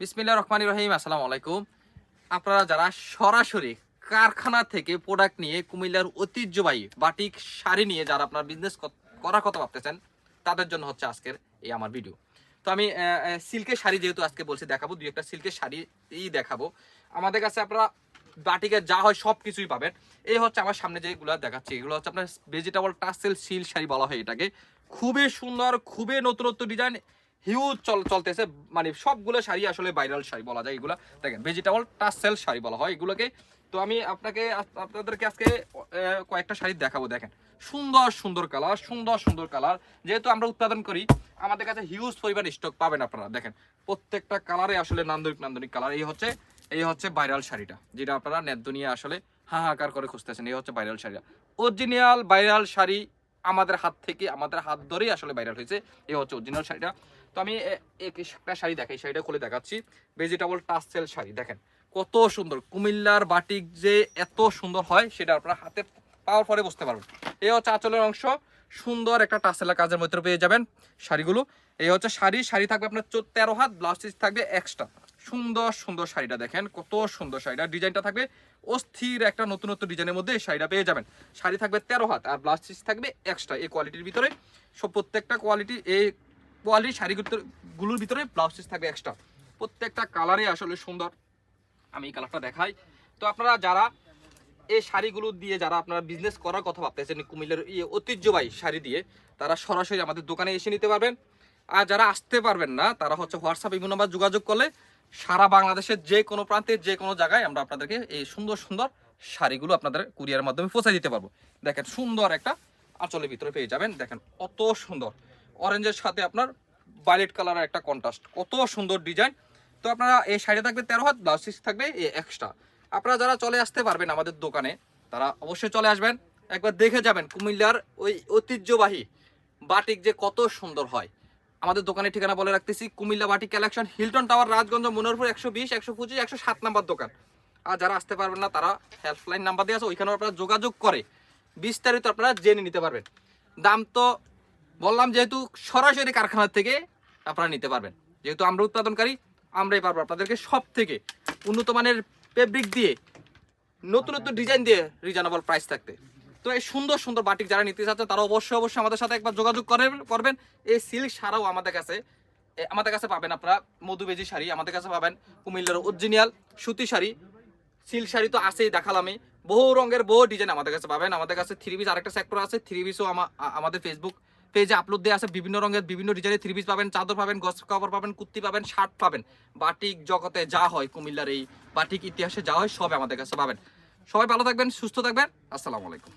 বিসমিল্লা রহমান রহিম, আসসালামু আলাইকুম। আপনারা যারা সরাসরি কারখানা থেকে প্রোডাক্ট নিয়ে কুমিল্লার ঐতিহ্যবাহী বাটিক শাড়ি নিয়ে যারা আপনার বিজনেস করার কথা ভাবতেছেন, তাদের জন্য হচ্ছে আজকের এই আমার ভিডিও তো আমি সিল্কের শাড়ি যেহেতু আজকে বলছি, দেখাবো, দুই একটা সিল্কের শাড়িই দেখাবো। আমাদের কাছে আপনারা বাটিকের যা হয় সব কিছুই পাবেন। এই হচ্ছে আমার সামনে যেগুলো দেখাচ্ছি, এগুলো হচ্ছে আপনার ভেজিটেবল টাসেল সিল শাড়ি বলা হয় এটাকে। খুবই সুন্দর, খুবই নতুনত্ব ডিজাইন হিউজ চল, চলতেছে মানে সবগুলো শাড়ি আসলে ভাইরাল শাড়ি বলা যায় এগুলো। দেখেন ভেজিটেবল টাসেল শাড়ি বলা হয় এগুলোকে। তো আমি আপনাকে আপনাদেরকে আজকে কয়েকটা শাড়ি দেখাবো, দেখেন। সুন্দর সুন্দর কালার সুন্দর সুন্দর কালার যেহেতু আমরা উৎপাদন করি, আমাদের কাছে হিউজ পরিমাণ স্টক পাবেন আপনারা, দেখেন। প্রত্যেকটা কালারে আসলে নান্দনিক নান্দনিক কালার এই হচ্ছে এই হচ্ছে ভাইরাল শাড়িটা, যেটা আপনারা নেট দুনিয়া আসলে হাহাকার করে খুঁজতেছেন। এই হচ্ছে ভাইরাল শাড়িটা। অরিজিনাল ভাইরাল শাড়ি আমাদের হাত থেকে, আমাদের হাত ধরেই আসলে ভাইরাল হয়েছে। এই হচ্ছে অরিজিনাল শাড়িটা। তো আমি এক- একটা শাড়ি দেখাই, শাড়িটা খুলে দেখাচ্ছি। ভেজিটেবল টাসেল শাড়ি, দেখেন। কত সুন্দর। কুমিল্লার বাটিক যে এত সুন্দর হয়, সেটা আপনারা হাতে পাওয়ার পরে বুঝতে পারবেন। এই হচ্ছে আঁচলের অংশ। সুন্দর একটা টাসেলা কাজের মধ্যে পেয়ে যাবেন শাড়িগুলো। এই হচ্ছে শাড়ি। শাড়ি থাকবে আপনার তেরো হাত ব্লাউজ পিস থাকবে এক্সট্রা সুন্দর সুন্দর শাড়িটা দেখেন, কত সুন্দর শাড়িটা। ডিজাইনটা থাকবে অস্থির একটা নতুন নতুন ডিজাইনের মধ্যে শাড়িটা পেয়ে যাবেন। শাড়ি থাকবে তেরো হাত আর ব্লাউজ পিস থাকবে এক্সট্রা এই কোয়ালিটির ভিতরে সব প্রত্যেকটা কোয়ালিটি এই কোয়ালিটির শাড়িগুলোর ভিতরে ব্লাউজ পিস থাকবে এক্সট্রা প্রত্যেকটা কালারে আসলে সুন্দর। আমি এই কালারটা দেখাই। তো আপনারা যারা এই শাড়িগুলো দিয়ে যারা আপনারা বিজনেস করার কথা ভাবতেছেন, কুমিল্লার ইয়ে ঐতিহ্যবাহী শাড়ি দিয়ে, তারা সরাসরি আমাদের দোকানে এসে নিতে পারবেন। আর যারা আসতে পারবেন না, তারা হচ্ছে হোয়াটসঅ্যাপ ইমো নাম্বার যোগাযোগ করলে সারা বাংলাদেশের যে কোনো প্রান্তে, যে কোনো জায়গায় আমরা আপনাদেরকে এই সুন্দর সুন্দর শাড়িগুলো আপনাদের কুরিয়ার মাধ্যমে পৌঁছে দিতে পারব। দেখেন সুন্দর একটা আঁচলের ভিতরে পেয়ে যাবেন। দেখেন অত সুন্দর। অরেঞ্জের সাথে আপনার ভায়োলেট কালারের একটা কন্ট্রাস্ট কত সুন্দর ডিজাইন তো আপনারা এই শাড়ি থাকবে তেরো হাত ব্লাউজ পিস থাকবে এই এক্সট্রা আপনারা যারা চলে আসতে পারবেন আমাদের দোকানে, তারা অবশ্যই চলে আসবেন। একবার দেখে যাবেন কুমিল্লার ওই ঐতিহ্যবাহী বাটিক যে কত সুন্দর হয়। আমাদের দোকানের ঠিকানা বলে রাখতেছি, Comilla batik collection Hilton tower Rajganj Monorpur একশো বিশ, একশো পঁচিশ, একশো সাত নাম্বার দোকান। আর যারা আসতে পারবেন না, তারা হেল্পলাইন নাম্বার দিয়ে আছে ওইখানে আপনারা যোগাযোগ করে বিস্তারিত আপনারা জেনে নিতে পারবেন। দাম তো বললাম যেহেতু সরাসরি কারখানা থেকে আপনারা নিতে পারবেন। যেহেতু আমরা উৎপাদনকারী, আমরাই পারব আপনাদেরকে সব থেকে উন্নত মানের ফেব্রিক দিয়ে, নতুন নতুন ডিজাইন দিয়ে রিজনেবল প্রাইস থাকতে। তো এই সুন্দর সুন্দর বাটিক যারা নিতে চাচ্ছেন, তারা অবশ্যই অবশ্যই আমাদের সাথে একবার যোগাযোগ করেন, করবেন। এই সিল্ক ছাড়াও আমাদের কাছে আমাদের কাছে পাবেন আপনারা মধুবেজি শাড়ি, আমাদের কাছে পাবেন কুমিল্লার অরিজিনাল সুতি শাড়ি। সিল্ক শাড়ি তো আছেই দেখালামই বহু রঙের, বহু ডিজাইন আমাদের কাছে পাবেন। আমাদের কাছে থ্রি পিস আরেকটা সেক্টর আছে থ্রি পিসও আমাদের ফেসবুক পেজে আপলোড দেওয়া আছে, বিভিন্ন রঙের, বিভিন্ন ডিজাইনের থ্রি পিস পাবেন, চাদর পাবেন গস কাপড় পাবেন, কুর্তি পাবেন শার্ট পাবেন। বাটিক জগতে যা হয়, কুমিল্লার এই বাটিক ইতিহাসে যা হয় সব আমাদের কাছে পাবেন। সবাই ভালো থাকবেন, সুস্থ থাকবেন, আসসালামু আলাইকুম।